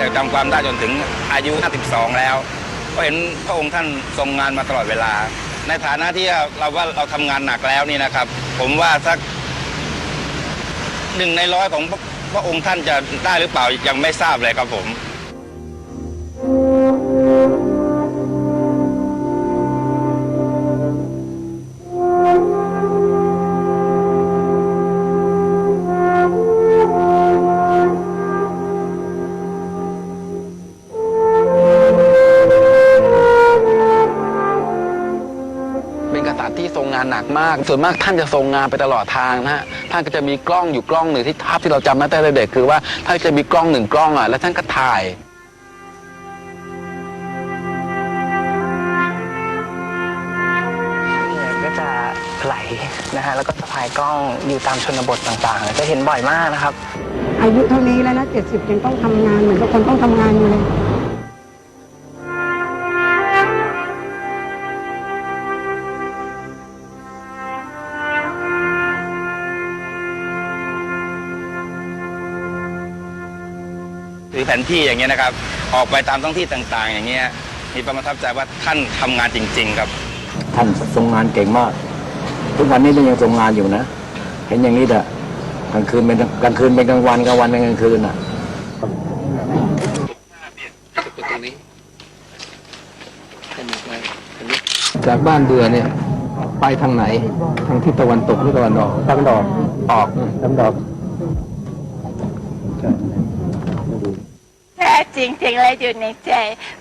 แต่จำความได้จนถึงอายุ 52 แล้ว ก็เห็นพระองค์ท่านทรงงานมาตลอดเวลา ในฐานะที่เราว่าเราทำงานหนักแล้วนี่นะครับ ผมว่าสักหนึ่งในร้อยของพระพระองค์ท่านจะได้หรือเปล่ายังไม่ทราบเลยครับผม ที่ทรงงานหนักมาก ส่วนมากท่านจะทรงงานไปตลอดทางนะฮะท่านก็จะมีกล้องอยู่กล้องหนึ่งที่ภาพที่เราจำมาตั้งแต่เด็กคือว่าท่านจะมีกล้องหนึ่งกล้องอะแล้วท่านก็ถ่ายเนี่ยก็จะไหลนะฮะแล้วก็สะพายกล้องอยู่ตามชนบทต่างๆ จะเห็นบ่อยมากนะครับ อายุเท่านี้แล้วนะเจ็ดสิบยังต้องทำงานเหมือนกับคนต้องทำงานอยู่เลย หรือแผนที่อย่างเงี้ยนะครับ ออกไปตามท้องที่ต่างๆ อย่างเงี้ยมีความประทับใจว่าท่านทำงานจริง ๆ ครับ ท่านทรงงานเก่งมาก ทุกวันนี้ก็ยังทรงงานอยู่นะ เห็นอย่างนี้เถอะกลางคืนเป็นกลางคืนเป็นกลางวันกลางวันเป็นกลางคืนอะจากบ้านเบื่อเนี่ย ไปทางไหน ทางทิศตะวันตกหรือตะวันออกตะวันออกออกตะวันออก แพ้จริงๆเลยอยู่ในใจ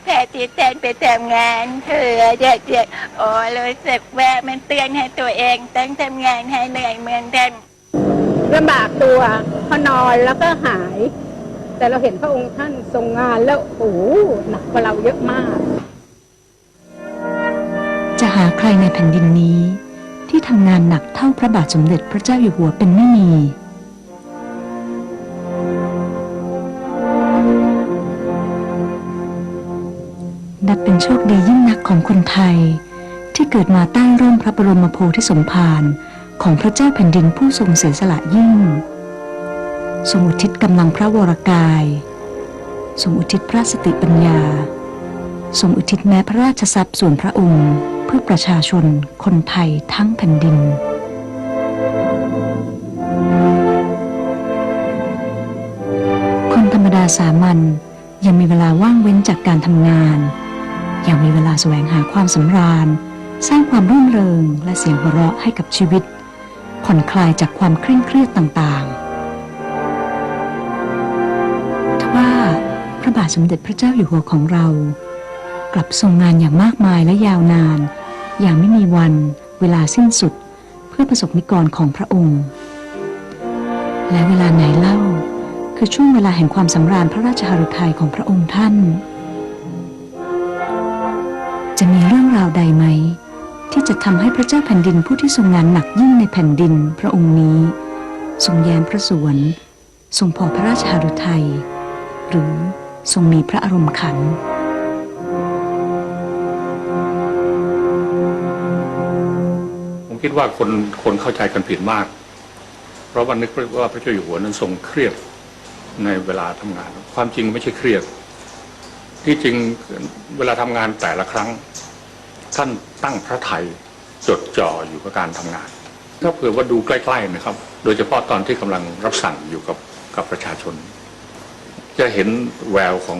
แพ้ที่แทนไปทำงานเพื่อเด็กๆโอ้รู้สึกว่ามันเตือนให้ตัวเองต้องทำงานให้เหนื่อยเหมือนกันลำบากตัวพอนอนแล้วก็หาย แต่เราเห็นพระองค์ท่านทรงงานแล้วโอ้โหหนักกว่าเราเยอะมาก จะหาใครในแผ่นดินนี้ ที่ทำงานหนักเท่าพระบาทสมเด็จพระเจ้าอยู่หัวเป็นไม่มี นับเป็นโชคดียิ่งนักของคนไทย ที่เกิดมาใต้ร่มพระบรมโพธิสมภารของพระเจ้าแผ่นดินผู้ทรงเสียสละยิ่ง ทรงอุทิศกำลังพระวรกาย ทรงอุทิศพระสติปัญญา ทรงอุทิศแม้พระราชทรัพย์ส่วนพระองค์ เพื่อประชาชนคนไทยทั้งแผ่นดินคนธรรมดาสามัญยังมีเวลาว่างเว้นจากการทำงาน ยังมีเวลาแสวงหาความสำราญ สร้างความรื่นเริงและเสียงหัวเราะให้กับชีวิต ผ่อนคลายจากความเคร่งเครียดต่างๆทว่าพระบาทสมเด็จพระเจ้าอยู่หัวของเรา กลับทรงงานอย่างมากมายและยาวนาน อย่างไม่มีวันเวลาสิ้นสุดเพื่อประสบนิกรของพระองค์ และเวลาไหนเล่า คือช่วงเวลาแห่งความสำราญพระราชหฤทัยของพระองค์ท่าน จะมีเรื่องราวใดไหม ที่จะทำให้พระเจ้าแผ่นดินผู้ที่ทรงงานหนักยิ่งในแผ่นดินพระองค์นี้ ทรงแย้มพระสวน ทรงพอพระราชหฤทัยหรือทรงมีพระอารมณ์ขันผมคิดว่าคนคนเข้าใจกันผิดมาก เพราะว่านึกว่าพระเจ้าอยู่หัวนั้นทรงเครียดในเวลาทำงาน ความจริงไม่ใช่เครียด ที่จริงเวลาทำงานแต่ละครั้ง ท่านตั้งพระไทยจดจ่ออยู่กับการทำงาน ถ้าเผื่อว่าดูใกล้ๆนะครับ โดยเฉพาะตอนที่กำลังรับสั่งอยู่กับกับประชาชน จะเห็นแววของ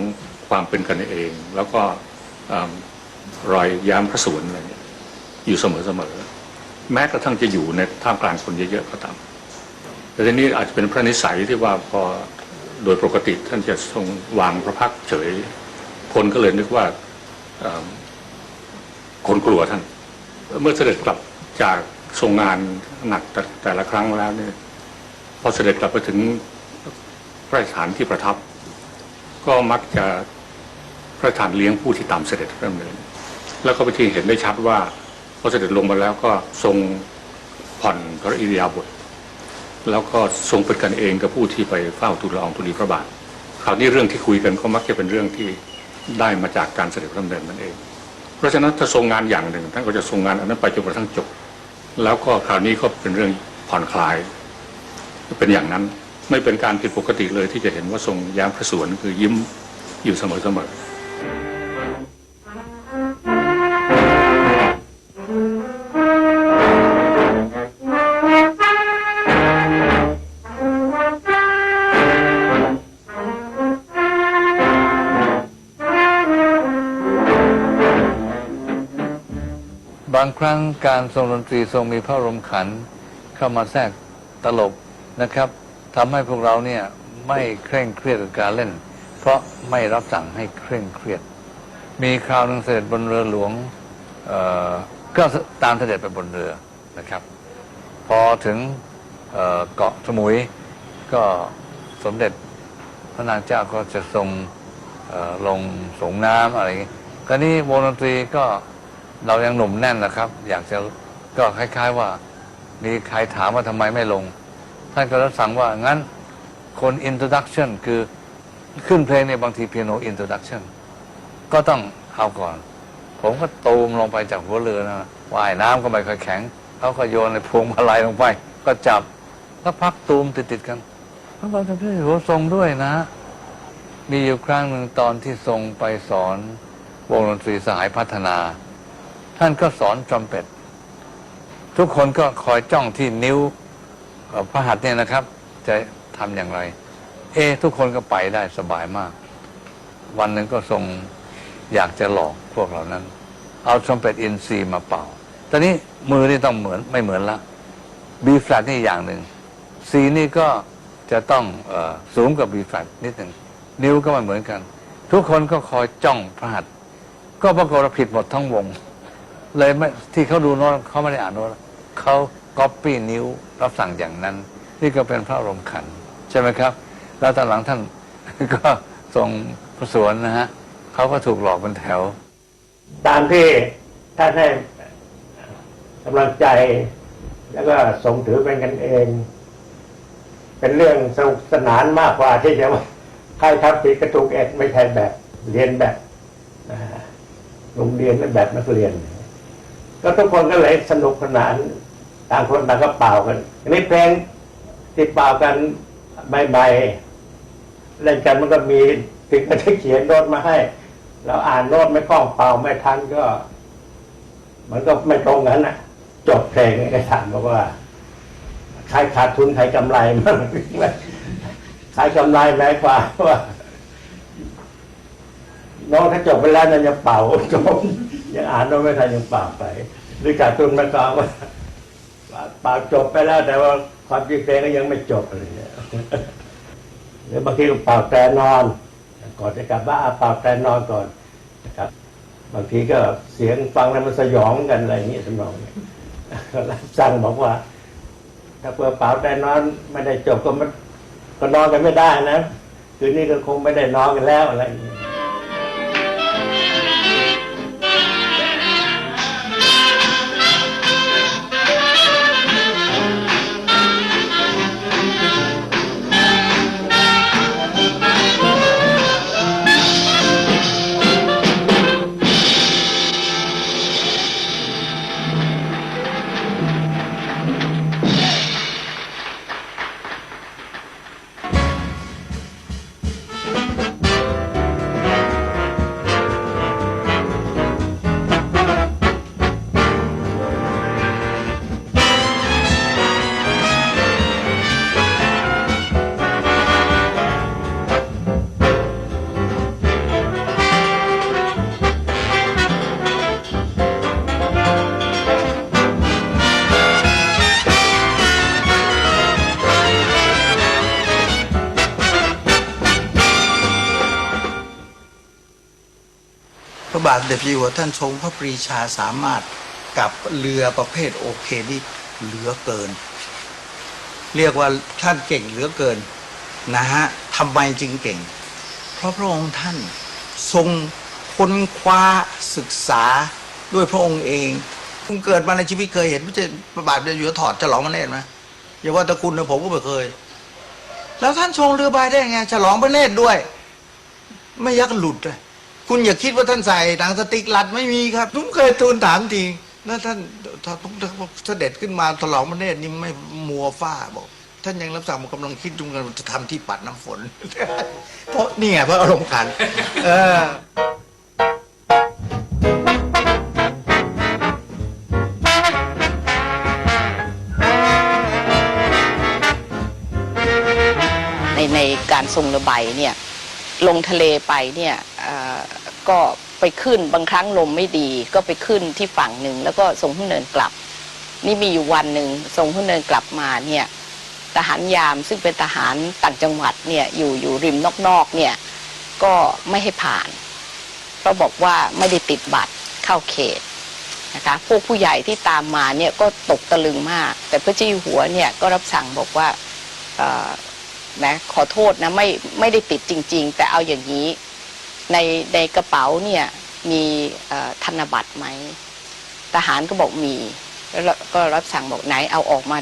ความเป็นกันเอง แล้วก็อรอยย้มพระสวนอะไรเนี่ยอยู่เสมอๆแม้กระทั่งจะอยู่ในท่ามกลางคนเยอะๆก็ตามแต่ทีนี้อาจจะเป็นพระนิสัยที่ว่าพอโดยปกติท่านจะทรงวางพระพักเฉย คนก็เลยนึกว่าคนกลัวท่าน เมื่อเสด็จกลับจากทรงงานหนักแต่แต่ละครั้งแล้วเนี่ยพอเสด็จกลับไปถึงพระราชฐานที่ประทับ ก็มักจะพระราชทานเลี้ยงผู้ที่ตามเสด็จเริ่มเนินแล้วก็ไปที่เห็นได้ชัดว่าพอเสด็จลงมาแล้วก็ทรงผ่อนพระอิริยาบถแล้วก็ทรงเป็นกันเองกับผู้ที่ไปเฝ้าทูลละอองธุลีพระบาทคราวนี้เรื่องที่คุยกันก็มักจะเป็นเรื่องที่ ได้มาจากการเสด็จพระดำเนินนั่นเอง เพราะฉะนั้นถ้าทรงงานอย่างหนึ่งท่านก็จะทรงงานอันนั้นไปจนกระทั่งจบ แล้วก็คราวนี้ก็เป็นเรื่องผ่อนคลาย เป็นอย่างนั้นไม่เป็นการผิดปกติเลยที่จะเห็นว่าทรงย้มพระสวนคือยิ้มอยู่เสมอๆ ครั้งการทรงดนตรีทรงมีพระรมขันเข้ามาแทรกตลกนะครับทำให้พวกเราเนี่ยไม่เคร่งเครียดกับการเล่น เพราะไม่รับสั่งให้เคร่งเครียด มีคราวหนึงเสด็จบนเรือหลวงก็ตามเสด็จไปบนเรือนะครับ พอถึงเกาะสมุยก็สมเด็จพระนางเจ้าก็จะทรงลงสงน้ำอะไรอย่างนี้คราวนี้วงดนตรีก็ เรายังหนุ่มแน่นนะครับ อยากจะก็คล้าย ๆว่า มีใครถามว่าทำไมไม่ลง ท่านก็รับสั่งว่างั้นคน introduction คือขึ้นเพลงในยบางทีเปียโน introduction ก็ต้องเอาก่อน ผมก็ตูมลงไปจากหัวเรือนะว่ายน้ำก็ไม่ค่อยแข็งเขาก็โยนในพวงมาลัยลงไป ก็จับแล้วพักตูมติดๆกันพระบาทสมเด็จหัวทรงด้วยนะ มีอยู่ครั้งหนึ่งตอนที่ทรงไปสอนวงดนตรีสหายพัฒนา ท่านก็สอนทรัมเป็ตทุกคนก็คอยจ้องที่นิ้วพระหัตถ์เนี่ยนะครับ จะทำอย่างไร เอะทุกคนก็ไปได้สบายมาก วันหนึ่งก็ทรงอยากจะหลอกพวกเหล่านั้น เอาทรัมเป็ตอินซีมาเป่าตอนนี้มือนี่ต้องเหมือนไม่เหมือนละ B flat นี่อย่างหนึ่ง C นี่ก็จะต้องอสูงกว่า B flat นิดหนึ่งนิ้วก็ไม่เหมือนกัน ทุกคนก็คอยจ้องพระหัตถ์ก็ปรากฏผิดหมดทั้งวง เลยไม่ที่เขาดูโน้ตเขาไม่ได้อ่านโน้ตเขาก๊อปปี้นิ้วรับสั่งอย่างนั้น นี่ก็เป็นพระอารมณ์ขันใช่ไหมครับ แล้วตอนหลังท่านก็ทรงพระสวนนะฮะเขาก็ถูกหลอกเป็นแถว ตามที่ท่านให้กำลังใจ แล้วก็ทรงถือเป็นกันเอง เป็นเรื่องสนุกสนานมากกว่าที่จะว่าใครทำผิดกระถูกเอ็ดไม่ใช่แบบเรียนแบบโรงเรียนและแบบนักเรียน ก็ทุกคนก็เลยสนุกสนานต่างคนต่างก็เป่ากันอันนี้เพลงที่เป่ากันใบๆเล่นกันมันก็มีถึงก็จะเขียนโน้ตมาให้ เราอ่านโน้ตไม่คล่องเป่าไม่ทันก็ มันก็ไม่ตรงกันนะจบเพลงก็ถามบอกว่าใครขาดทุนใครกำไรมั่งใครกำไรหมายความว่าน้องถ้าจบไปแล้วนั่นยังเป่าจบ ยังอ่านโน้ตไม่ทันยังเป่าไปหรือขาดทุนมายความว่าเป่าจบไปแล้ว แต่ว่าความจริงเพลงก็ยังไม่จบอะไรเงี้ยหรือบางทีก็เป่าแต่นอน ก่อนจะกลับบ้านเป่าแต่นอนก่อนนะครับ บางทีก็เสียงฟังแล้วมันสยองกันอะไรอย่างนี้สมองรับสั่งบอกว่า ถ้าเปิดเป่าแต่นอนไม่ได้จบก็มันก็นอนกันไม่ได้นะคืนนี้ก็คงไม่ได้นอนกันแล้วอะไรอย่างนี้ ทเด็จพระอยู่หัวท่านทรงพระปรีชาสามารถกับเรือประเภทโอเคนี่เหลือเกิน เรียกว่าท่านเก่งเหลือเกินนะฮะทำไมจึงเก่ง เพราะพระองค์ท่านทรงค้นคว้าศึกษาด้วยพระองค์เองคุณเกิดมาในชีวิตเคยเห็นพระเจ้าพระบาทเด็จอยู่หัวถอดฉลองพระเนตรไหมอย่าว่าแต่คุณนะผมก็ไม่เคย แล้วท่านทรงเรือใบได้ไงฉลองพระเนตรด้วย ไม่ยักหลุดเลย คุณอย่าคิดว่าท่านใส่หนังสติ๊กรัดไม่มีครับผมเคยทูลถามจริงแล้วท่านท่านเสด็จขึ้นมาฉลองพระเนตรนี่ไม่มัวฟ้าบอก ท่านยังรับสั่งผมกำลังคิดดูกันจะทำที่ปัดน้ำฝน เพราะนี่ไงเพราะอารมณ์ขันเออในในการทรงระบายเนี่ย ลงทะเลไปเนี่ยอ่อ ก็ไปขึ้นบางครั้งลมไม่ดี ก็ไปขึ้นที่ฝั่งหนึ่งแล้วก็ทรงขึ้นเนินกลับ นี่มีอยู่วันหนึ่งทรงขึ้นเนินกลับมาเนี่ยทหารยามซึ่งเป็นทหารต่างจังหวัดเนี่ยอยู่อยู่ริมนอกๆเนี่ยก็ไม่ให้ผ่าน เพราะบอกว่าไม่ได้ติดบัตรเข้าเขตนะคะพวกผู้ใหญ่ที่ตามมาเนี่ยก็ตกตะลึงมาก แต่พระเจ้าอยู่หัวเนี่ยก็รับสั่งบอกว่านะขอโทษนะไม่ไม่ได้ติดจริง ๆ แต่เอาอย่างนี้ ในในกระเป๋าเนี่ยมีธนบัตรไหมทหารก็บอกมี แล้วก็รับสั่งบอกไหนเอาออกมา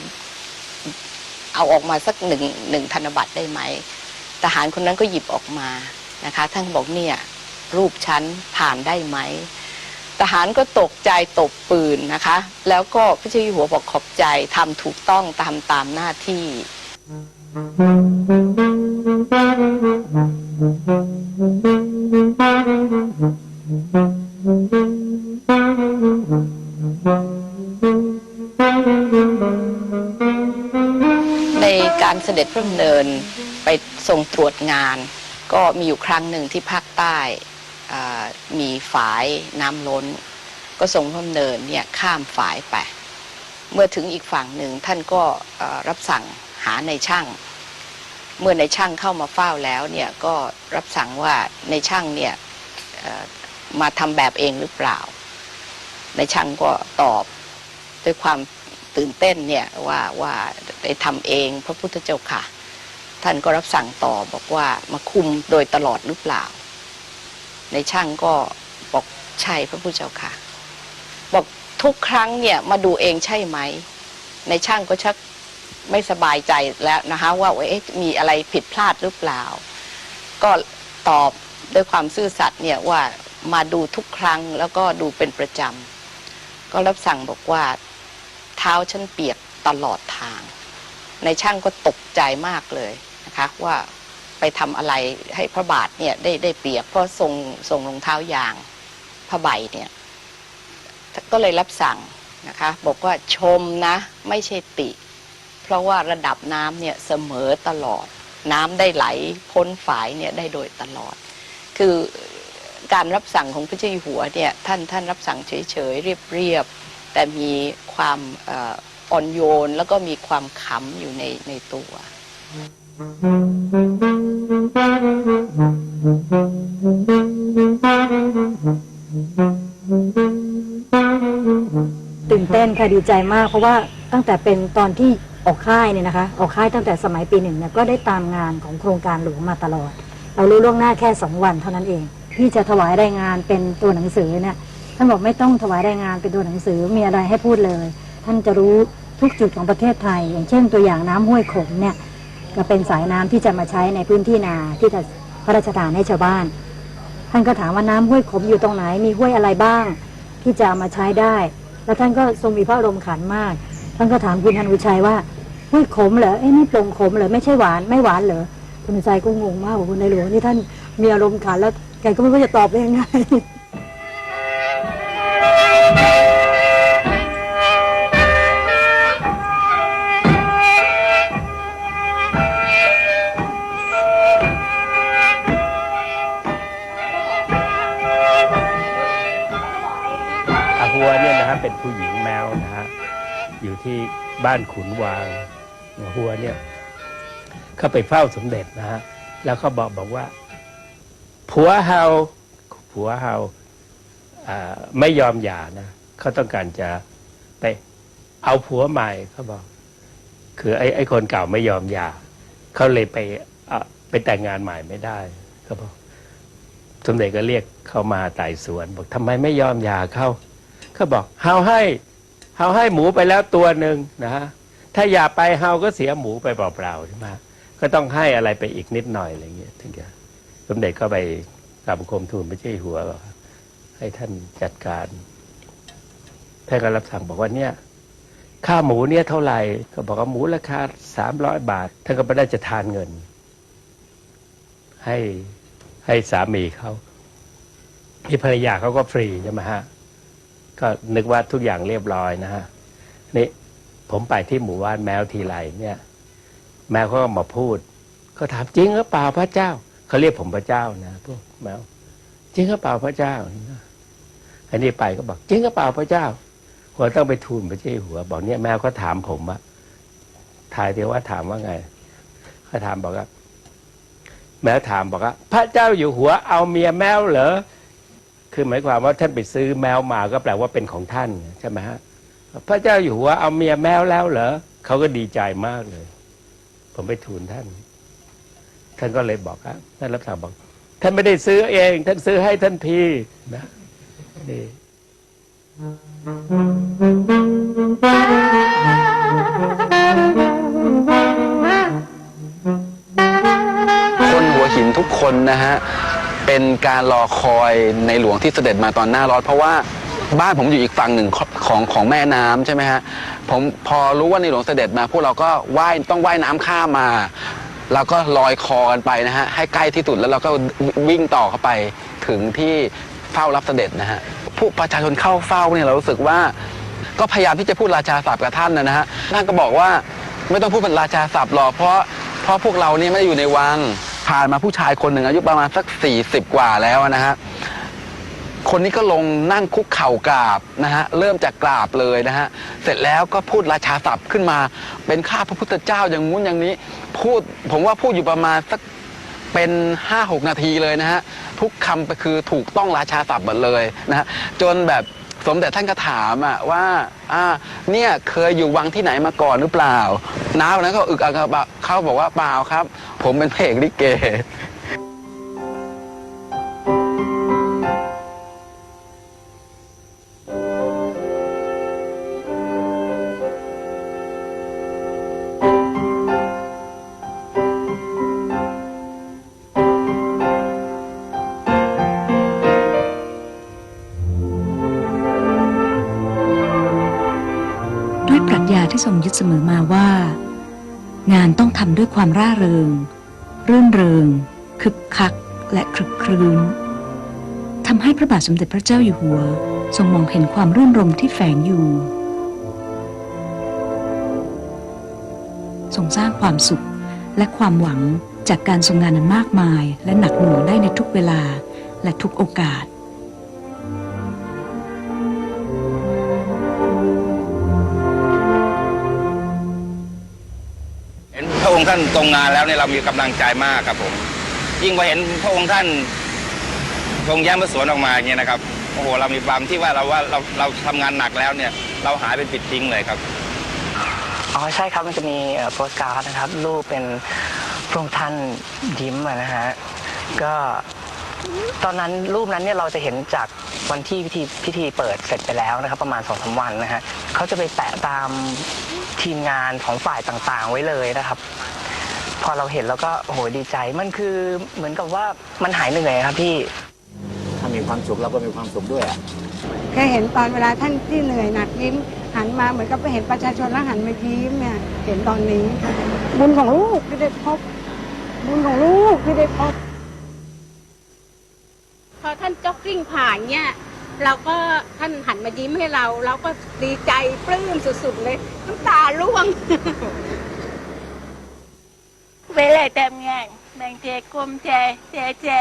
เอาออกมาสักหนึ่งหนึ่งธนบัตรได้ไหมทหารคนนั้นก็หยิบออกมานะคะท่านบอกเนี่ยรูปฉันผ่านได้ไหมทหารก็ตกใจตบปืนนะคะ แล้วก็พระเจ้าอยู่หัวบอกขอบใจทำถูกต้องตามตามหน้าที่ ในการเสด็จพระดำเนินไปทรงตรวจงาน ก็มีอยู่ครั้งหนึ่งที่ภาคใต้อ่ามีฝายน้ำล้น ก็ทรงพระดำเนินเนี่ยข้ามฝายไป เมื่อถึงอีกฝั่งหนึ่งท่านก็เอ่อรับสั่งหาในช่าง เมื่อในช่างเข้ามาเฝ้าแล้วเนี่ยก็รับสั่งว่าในช่างเนี่ยมาทำแบบเองหรือเปล่า ในช่างก็ตอบด้วยความตื่นเต้นเนี่ยว่าว่าได้ทำเองพระพุทธเจ้าค่ะ ท่านก็รับสั่งต่อบอกว่ามาคุมโดยตลอดหรือเปล่า ในช่างก็บอกใช่พระพุทธเจ้าค่ะ บอกทุกครั้งเนี่ยมาดูเองใช่ไหม ในช่างก็ชัก ไม่สบายใจแล้วนะคะว่าเอ๊ะมีอะไรผิดพลาดหรือเปล่า ก็ตอบด้วยความซื่อสัตย์เนี่ยว่ามาดูทุกครั้งแล้วก็ดูเป็นประจำก็รับสั่งบอกว่าเท้าฉันเปียกตลอดทาง ในช่างก็ตกใจมากเลยนะคะว่าไปทำอะไรให้พระบาทเนี่ยได้ได้เปียกเพราะทรงทรงรองเท้ายางผ้าใบเนี่ยก็เลยรับสั่งนะคะบอกว่าชมนะไม่ใช่ติ เพราะว่าระดับน้ำเนี่ยเสมอตลอด น้ำได้ไหลพ้นฝายเนี่ยได้โดยตลอด คือการรับสั่งของพระเจ้าอยู่หัวเนี่ยท่านท่านรับสั่งเฉยๆเรียบๆแต่มีความออ่อนโยนแล้วก็มีความขำอยู่ในในตัว ตื่นเต้นค่ะดีใจมาก เพราะว่าตั้งแต่เป็นตอนที่ ออกค่ายเนี่ยนะคะ ออกค่ายตั้งแต่สมัยปีหนึ่งเนี่ยก็ได้ตามงานของโครงการหลวงมาตลอด เรารู้ล่วงหน้าแค่สองวันเท่านั้นเอง ที่จะถวายรายงานเป็นตัวหนังสือเนี่ยท่านบอกไม่ต้องถวายรายงานเป็นตัวหนังสือมีอะไรให้พูดเลย ท่านจะรู้ทุกจุดของประเทศไทย อย่างเช่นตัวอย่างน้ำห้วยขมเนี่ยก็เป็นสายน้ำที่จะมาใช้ในพื้นที่นาที่จะพระราชทานให้ชาวบ้าน ท่านก็ถามว่าน้ำห้วยขมอยู่ตรงไหนมีห้วยอะไรบ้าง ที่จะามาใช้ได้ แล้วท่านก็ทรงมีพระอารมณ์ขันมาก ท่านก็ถามคุณฮันอุชัยว่า ห้วยขมเหรอเอ้นี่ปลงขมเหรอไม่ใช่หวานไม่หวานเหรอคุณอุชัยก็งงมากคุณในหลวงนี่ท่านมีอารมณ์ขันแล้วแกก็ไม่รู้จะตอบได้ยังไงอาหัวเนี่ยนะฮะเป็นผู้หญิงแมวนะฮะ อยู่ที่บ้านขุนวางหัวเนี่ยเขาไปเฝ้าสมเด็จนะฮะแล้วเขาบอกบอกว่า ผัวเฮาผัวเฮาไม่ยอมหย่านะเขาต้องการจะไปเอาผัวใหม่เขาบอก คือไอ้ไอ้คนเก่าไม่ยอมหย่าเขาเลยไปอะไปแต่งงานใหม่ไม่ได้เขาบอกสมเด็จก็เรียกเขามาไต่สวน บอกทำไมไม่ยอมหย่าเขาเขาบอกเฮาให้ เฮาให้หมูไปแล้วตัวหนึ่งนะฮะถ้าอย่าไปเฮาก็เสียหมูไปเปล่าๆใช่ไหมก็ต้องให้อะไรไปอีกนิดหน่อยอะไรเงี้ยถึงจะสมเด็จก็ไปกราบคมทูลพระเจ้หัวบอกให้ท่านจัดการท่านก็รับสั่งบอกว่าเนี่ยค่าหมูเนี่ยเท่าไหร่ก็บอกว่าหมูราคาสามร้อยบาทท่านก็ไม่ได้จะทานเงิน ให้ให้สามีเขาที่ภรรยาเขาก็ฟรีใช่ไหมฮะ ก็นึกว่าทุกอย่างเรียบร้อยนะฮะนี่ผมไปที่หมู่บ้านแมวทีไรเนี่ย แมวเขาก็มาพูดก็ถามจริงหรือเปล่าพระเจ้าเขาเรียกผมพระเจ้านะพวกแมวจริงหรือเปล่าพระเจ้าอันนี้ไปก็บอกจริงหรือเปล่าพระเจ้าหัวต้องไปทูลพระเจ้าอยู่หัว บอกเนี่ยแมวก็ถามผมอะทายเดียวว่าถามว่าไงเขาถามบอกว่าแมวถามบอกว่าพระเจ้าอยู่หัวเอาเมียแมวเหรอ คือหมายความว่าท่านไปซื้อแมวมาก็แปลว่าเป็นของท่านใช่ไหมฮะพระเจ้าอยู่หัวเอาเมียแมวแล้วเหรอเขาก็ดีใจมากเลย ผมไปทูลท่าน ท่านก็เลยบอกครับท่านรับสั่งบอก ท่านไม่ได้ซื้อเอง ท่านซื้อให้ท่านพี่นะนี่คนหัวหินทุกคนนะฮะ เป็นการรอคอยในหลวงที่เสด็จมาตอนหน้าร้อนเพราะว่าบ้านผมอยู่อีกฝั่งหนึ่งของของแม่น้ำใช่ไหมฮะผมพอรู้ว่าในหลวงเสด็จมาพวกเราก็ว่ายต้องว่ายน้ำข้ามมาเราก็ลอยคอกันไปนะฮะให้ใกล้ที่สุดแล้วเราก็วิ่งต่อเข้าไปถึงที่เฝ้ารับเสด็จนะฮะผู้ประชาชนเข้าเฝ้าเนี่ยเรารู้สึกว่าก็พยายามที่จะพูดราชาศัพท์กับท่านนะฮะท่านก็บอกว่าไม่ต้องพูดเป็นราชาศัพท์หรอกเพราะเพราะพวกเรานี่ไม่ได้อยู่ในวัง ผ่านมาผู้ชายคนหนึ่งอายุประมาณสักสี่สิบกว่าแล้วนะฮะคนนี้ก็ลงนั่งคุกเข่ากราบนะฮะเริ่มจากกราบเลยนะฮะเสร็จแล้วก็พูดราชาศัพท์ขึ้นมา เป็นข้าพระพุทธเจ้าอย่างงู้นอย่างนี้ พูดผมว่าพูดอยู่ประมาณสักเป็นห้าหกนาทีเลยนะฮะทุกคำคือถูกต้องราชาศัพท์หมดเลยนะฮะจนแบบ สมเด็จท่านก็ถามอะว่าอ่าเนี่ยเคยอยู่วังที่ไหนมาก่อนหรือเปล่าน้าวันนั้นก็อึกอักเขาบอกว่าเปล่าครับ ผมเป็นเพระเอกลิเก ญาที่ทรงยึดเสมอมาว่า งานต้องทำด้วยความร่าเริง รื่นเริง คึกคัก และครึกครื้นทำให้พระบาทสมเด็จพระเจ้าอยู่หัว ทรงมองเห็นความรื่นรมที่แฝงอยู่ทรงสร้างความสุขและความหวังจากการทรงงานนั้นมากมาย และหนักหน่วงได้ในทุกเวลาและทุกโอกาส ค์ท่านทรงงานแล้วเนี่ยเรามีกำลังใจมากครับผม ยิ่งพอเห็นพระองค์ท่านทรงแย้มพระสวนออกมาอย่างเงี้ยนะครับโอ้โหเรามีความที่ว่าเราว่าเราเราทำงานหนักแล้วเนี่ย เราหายเป็นปิดทิ้งเลยครับอ๋อใช่ครับมันจะมีโปสการ์ดนะครับ รูปเป็นพระองค์ท่านยิ้มนะฮะก็ตอนนั้นรูปนั้นเนี่ยเราจะเห็นจากวันที่พิธีพิธีเปิดเสร็จไปแล้วนะครับ ประมาณสองสาวันนะฮะเขาจะไปแปะตามทีมงานของฝ่ายต่างๆ ไว้เลยนะครับ อเราเห็นแล้วก็โอ้โหดีใจมันคือเหมือนกับว่ามันหายเหนื่อยครับพี่ ถ้ามีความสุขเราก็มีความสุขด้วยอะแค่เห็นตอนเวลาท่านที่เหนื่อยหนักยิ้มหันมาเหมือนกับไปเห็นประชาชนแล้วหันมายิ้มเนี่ยเห็นตอนนี้ บุญของลูกที่ได้พบ บุญของลูกที่ได้พบ พอท่านจ็อกกิ้งผ่านเนี่ยเราก็ท่านหันมายิ้มให้เรา เราก็ดีใจปลื้มสุดๆเลยน้ำตาร่วง เวลาทำงานบางทีกลุ้มใจเสียใจ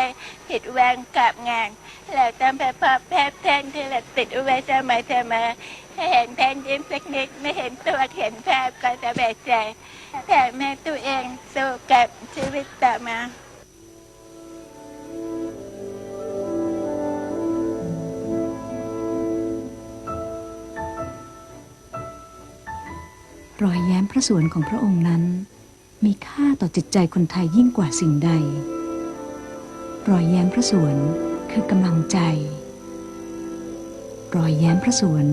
ผิดหวังกับงานแล้วต้องไปพบแพทย์แทนที่เราติดเอาไว้ทำไมทำไมให้เห็นแทนยิ้มสักนิดไม่เห็นตัวเห็นภาพก็สบายใจแต่แม่ตัวเองสู้กับชีวิตต่อมา รอยแย้มพระสวนของพระองค์นั้น มีค่าต่อจิตใจคนไทยยิ่งกว่าสิ่งใด รอยแย้มพระสวนคือกำลังใจ รอยแย้มพระสวน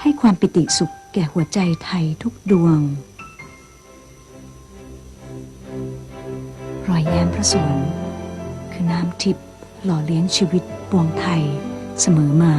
ให้ความปิติสุขแก่หัวใจไทยทุกดวง รอยแย้มพระสวนคือน้ำทิพย์หล่อเลี้ยงชีวิตปวงไทยเสมอมา